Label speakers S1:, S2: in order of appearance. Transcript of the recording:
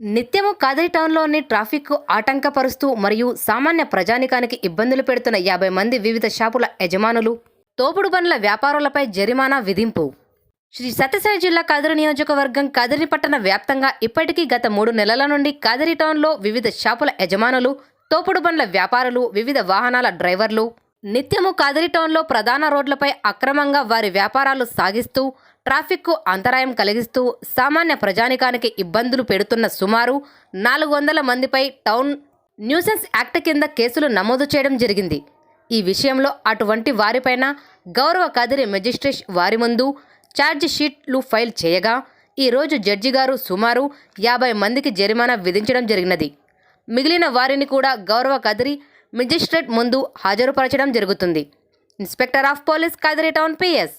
S1: నిత్యము కాదరి టౌన్లోని ట్రాఫిక్ ఆటంకపరుస్తూ మరియు సామాన్య ప్రజానికానికి ఇబ్బందులు పెడుతున్న యాభై మంది వివిధ షాపుల యజమానులు తోపుడు బండ్ల వ్యాపారులపై జరిమానా విధింపు. శ్రీ సత్యసాయి జిల్లా కాదరి నియోజకవర్గం కాదరి పట్టణ వ్యాప్తంగా ఇప్పటికీ గత మూడు నెలల నుండి కాదరి టౌన్లో వివిధ షాపుల యజమానులు తోపుడు బండ్ల వ్యాపారులు వివిధ వాహనాల డ్రైవర్లు నిత్యము కాదరి టౌన్లో ప్రధాన రోడ్లపై అక్రమంగా వారి వ్యాపారాలు సాగిస్తూ ట్రాఫిక్కు అంతరాయం కలిగిస్తూ సామాన్య ప్రజానికానికి ఇబ్బందులు పెడుతున్న సుమారు నాలుగు వందల మందిపై టౌన్ న్యూసెన్స్ యాక్ట్ కింద కేసులు నమోదు చేయడం జరిగింది. ఈ విషయంలో అటువంటి వారిపైన గౌరవ కదిరి మెజిస్ట్రేట్ వారి ముందు ఛార్జ్ షీట్లు ఫైల్ చేయగా ఈరోజు జడ్జి గారు సుమారు యాభై మందికి జరిమానా విధించడం జరిగినది. మిగిలిన వారిని కూడా గౌరవ కదిరి మెజిస్ట్రేట్ ముందు హాజరుపరచడం జరుగుతుంది. Inspector of police Kadiri town PS